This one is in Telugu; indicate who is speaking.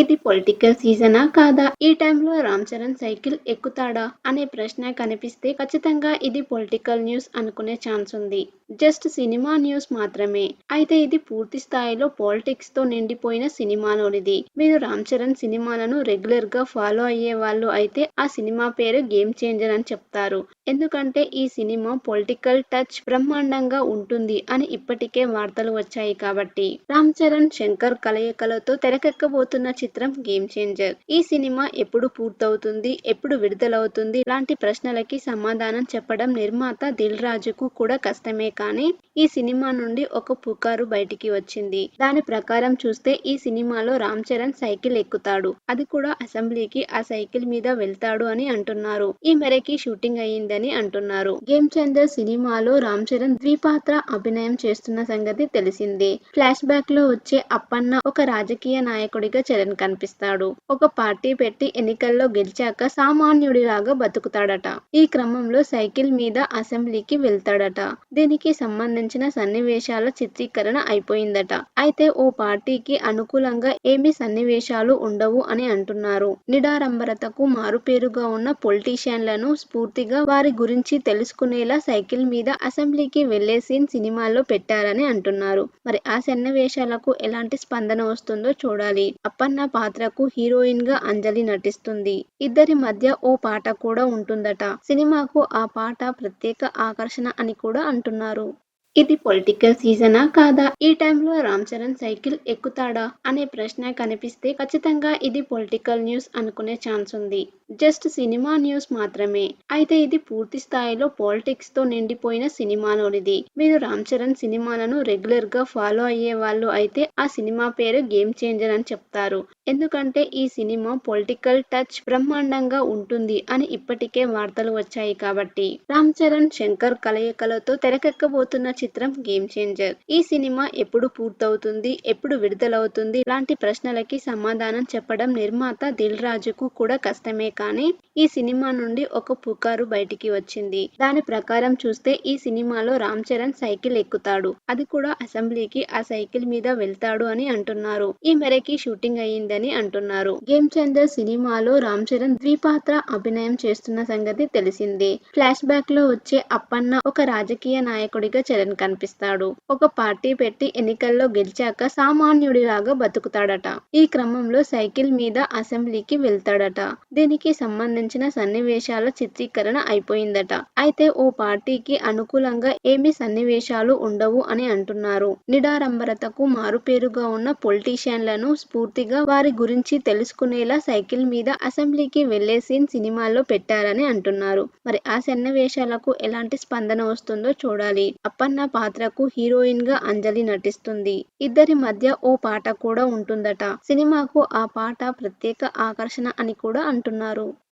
Speaker 1: ఇది పొలిటికల్ సీజనా కాదా? ఈ టైంలో రామ్ చరణ్ సైకిల్ ఎక్కుతాడా? అనే ప్రశ్న కనిపిస్తే ఖచ్చితంగా ఇది పొలిటికల్ న్యూస్ అనుకునే ఛాన్స్ ఉంది. జస్ట్ సినిమా న్యూస్ మాత్రమే. అయితే ఇది పూర్తి స్థాయిలో పాలిటిక్స్తో నిండిపోయిన సినిమాలోనిది. మీరు రామ్ చరణ్ సినిమాలను రెగ్యులర్గా ఫాలో అయ్యే వాళ్ళు అయితే ఆ సినిమా పేరు గేమ్ చేంజర్ అని చెప్తారు. ఎందుకంటే ఈ సినిమా పొలిటికల్ టచ్ బ్రహ్మాండంగా ఉంటుంది అని ఇప్పటికే వార్తలు వచ్చాయి కాబట్టి. రామ్ చరణ్ శంకర్ కలయికలతో తెరకెక్కబోతున్న చిత్రం గేమ్ చేంజర్. ఈ సినిమా ఎప్పుడు పూర్తవుతుంది ఎప్పుడు విడుదలవుతుంది లాంటి ప్రశ్నలకి సమాధానం చెప్పడం నిర్మాత దిల్ రాజుకు కూడా కష్టమే కానీ ఈ సినిమా నుండి ఒక పుకారు బయటికి వచ్చింది. దాని ప్రకారం చూస్తే ఈ సినిమాలో రామ్ చరణ్ సైకిల్ ఎక్కుతాడు. అది కూడా అసెంబ్లీకి ఆ సైకిల్ మీద వెళ్తాడు అని అంటున్నారు. ఈ మేరకి షూటింగ్ అయ్యిందని అంటున్నారు. గేమ్ చందర్ సినిమాలో రామ్ చరణ్ ద్విపాత్ర అభినయం చేస్తున్న సంగతి తెలిసిందే. ఫ్లాష్ బ్యాక్లో వచ్చే అప్పన్న ఒక రాజకీయ నాయకుడిగా చరణ్ కనిపిస్తాడు. ఒక పార్టీ పెట్టి ఎన్నికల్లో గెలిచాక సామాన్యుడిలాగా బతుకుతాడట. ఈ క్రమంలో సైకిల్ మీద అసెంబ్లీకి వెళ్తాడట. దీనికి సంబంధించిన సన్నివేశాల చిత్రీకరణ అయిపోయిందట. అయితే ఓ పార్టీకి అనుకూలంగా ఏమి సన్నివేశాలు ఉండవు అని అంటున్నారు. నిడారంబరతకు మారుపేరుగా ఉన్న పొలిటీషియన్లను స్ఫూర్తిగా వారి గురించి తెలుసుకునేలా సైకిల్ మీద అసెంబ్లీకి వెళ్ళే సీన్ సినిమాలో పెట్టారని అంటున్నారు. మరి ఆ సన్నివేశాలకు ఎలాంటి స్పందన వస్తుందో చూడాలి. అప్పన్న పాత్రకు హీరోయిన్గా అంజలి నటిస్తుంది. ఇద్దరి మధ్య ఓ పాట కూడా ఉంటుందట. సినిమాకు ఆ పాట ప్రత్యేక ఆకర్షణ అని కూడా అంటున్నారు. చేశారు ఇది పొలిటికల్ సీజనా కాదా? ఈ టైంలో రామ్ చరణ్ సైకిల్ ఎక్కుతాడా? అనే ప్రశ్న కనిపిస్తే ఖచ్చితంగా ఇది పొలిటికల్ న్యూస్ అనుకునే ఛాన్స్ ఉంది. జస్ట్ సినిమా న్యూస్ మాత్రమే. అయితే ఇది పూర్తి స్థాయిలో పాలిటిక్స్తో నిండిపోయిన సినిమాలోనిది మీరు రామ్ చరణ్ సినిమాలను రెగ్యులర్గా ఫాలో అయ్యే వాళ్ళు అయితే ఆ సినిమా పేరు గేమ్ చేంజర్ అని చెప్తారు. ఎందుకంటే ఈ సినిమా పొలిటికల్ టచ్ బ్రహ్మాండంగా ఉంటుంది అని ఇప్పటికే వార్తలు వచ్చాయి కాబట్టి. రామ్ చరణ్ శంకర్ కలయికలతో తెరకెక్కబోతున్న చిత్రం గేమ్ చేంజర్ ఈ సినిమా ఎప్పుడు పూర్తవుతుంది ఎప్పుడు విడుదలవుతుంది లాంటి ప్రశ్నలకి సమాధానం చెప్పడం నిర్మాత దిల్ రాజుకు కూడా కష్టమే కానీ ఈ సినిమా నుండి ఒక పుకారు బయటికి వచ్చింది. దాని ప్రకారం చూస్తే ఈ సినిమాలో రామ్ చరణ్ సైకిల్ ఎక్కుతాడు. అది కూడా అసెంబ్లీకి ఆ సైకిల్ మీద వెళ్తాడు అని అంటున్నారు. ఈ మేరకి షూటింగ్ అయ్యిందని అంటున్నారు. గేమ్ చందర్ సినిమాలో రామ్ చరణ్ ద్విపాత్ర అభినయం చేస్తున్న సంగతి తెలిసిందే. ఫ్లాష్ బ్యాక్లో వచ్చే అప్పన్న ఒక రాజకీయ నాయకుడిగా చరణ్ కనిపిస్తాడు. ఒక పార్టీ పెట్టి ఎన్నికల్లో గెలిచాక సామాన్యుడిలాగా బతుకుతాడట. ఈ క్రమంలో సైకిల్ మీద అసెంబ్లీకి వెళ్తాడట. దీనికి సంబంధించిన సన్నివేశాల చిత్రీకరణ అయిపోయిందట. అయితే ఓ పార్టీకి అనుకూలంగా ఏమి సన్నివేశాలు ఉండవు అని అంటున్నారు. నిడారంబరతకు మారుపేరుగా ఉన్న పొలిటీషియన్లను స్ఫూర్తిగా వారి గురించి తెలుసుకునేలా సైకిల్ మీద అసెంబ్లీకి వెళ్ళే సీన్ సినిమాలో పెట్టారని అంటున్నారు. మరి ఆ సన్నివేశాలకు ఎలాంటి స్పందన వస్తుందో చూడాలి. అప్పన్ అన్న పాత్రకు హీరోయిన్గా అంజలి నటిస్తుంది. ఇద్దరి మధ్య ఓ పాట కూడా ఉంటుందట. సినిమాకు ఆ పాట ప్రత్యేక ఆకర్షణ అని కూడా అంటున్నారు.